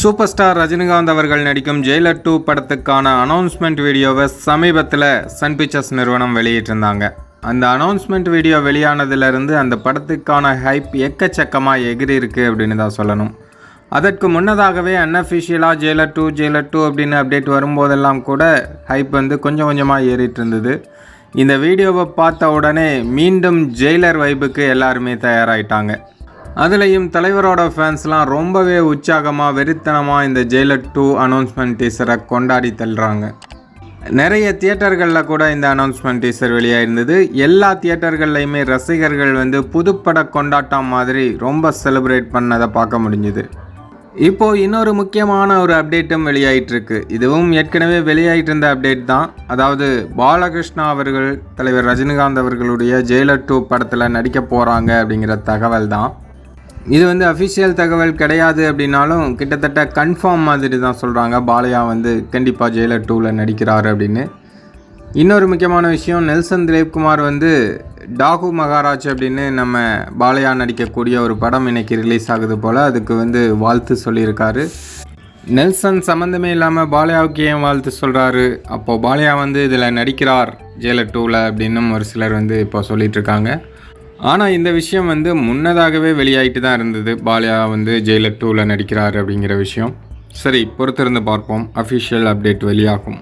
Super star Rajinikanth அவர்கள் நடிக்கும் Jailer two படத்துக்கான அனௌன்ஸ்மெண்ட் வீடியோவை சமீபத்தில் சன் பிக்சர்ஸ் நிறுவனம் வெளியிட்டிருந்தாங்க. அந்த அனௌன்ஸ்மெண்ட் வீடியோ வெளியானதுலேருந்து அந்த படத்துக்கான ஹைப் எக்கச்சக்கமாக எகிரி இருக்குது அப்படின்னு தான் சொல்லணும். அதற்கு முன்னதாகவே அன்அஃபிஷியலாக ஜெயிலர் டூ ஜெயிலர் டூ அப்படின்னு அப்டேட் வரும்போதெல்லாம் கூட ஹைப் வந்து கொஞ்சம் கொஞ்சமாக ஏறிட்டு இருந்தது இந்த வீடியோவை பார்த்த உடனே மீண்டும் ஜெயிலர் வைபுக்கு எல்லாருமே தயாராகிட்டாங்க அதுலேயும் தலைவரோட ஃபேன்ஸ்லாம் ரொம்பவே உற்சாகமாக வெறித்தனமாக இந்த ஜெயிலர் டூ அனௌன்ஸ்மெண்ட் டீசரை கொண்டாடி தள்ளுறாங்க. நிறைய தியேட்டர்களில் கூட இந்த அனௌன்ஸ்மெண்ட் டீசர் வெளியாயிருந்தது. எல்லா தியேட்டர்கள்லையுமே ரசிகர்கள் வந்து புதுப்பட கொண்டாட்டம் மாதிரி ரொம்ப செலிப்ரேட் பண்ணதை பார்க்க முடிஞ்சுது. இப்போது இன்னொரு முக்கியமான ஒரு அப்டேட்டும் வெளியாயிட்டிருக்கு. இதுவும் ஏற்கனவே வெளியாயிட்டு இருந்த அப்டேட் தான். அதாவது பாலகிருஷ்ணா அவர்கள் தலைவர் ரஜினிகாந்த் அவர்களுடைய ஜெயிலர் டூ படத்தில் நடிக்க போகிறாங்க அப்படிங்கிற தகவல் தான். இது வந்து அஃபிஷியல் தகவல் கிடையாது அப்படின்னாலும் கிட்டத்தட்ட கன்ஃபார்ம் மாதிரி தான் சொல்கிறாங்க பாலையா வந்து கண்டிப்பாக ஜெயிலர் டூவில் நடிக்கிறார் அப்படின்னு. இன்னொரு முக்கியமான விஷயம் நெல்சன் திலீப்குமார் வந்து டாகு மகாராஜ் அப்படின்னு நம்ம பாலையா நடிக்கக்கூடிய ஒரு படம் இன்னைக்கு ரிலீஸ் ஆகுது போல். அதுக்கு வந்து வாழ்த்து சொல்லியிருக்காரு. நெல்சன் சம்மந்தமே இல்லாமல் பாலையாவுக்கு ஏன் வாழ்த்து சொல்கிறாரு அப்போது பாலையா வந்து இதில் நடிக்கிறார் ஜெயிலர் டூவில் அப்படின்னும் ஒரு சிலர் வந்து இப்போ சொல்லிகிட்ருக்காங்க இருக்காங்க. ஆனால் இந்த விஷயம் வந்து முன்னதாகவே வெளியாகிட்டு தான் இருந்தது. பாலியா வந்து ஜெயிலர் டூவில் நடிக்கிறார் அப்படிங்கிற விஷயம். சரி பொறுத்திருந்து பார்ப்போம். அஃபிஷியல் அப்டேட் வெளியாகும்.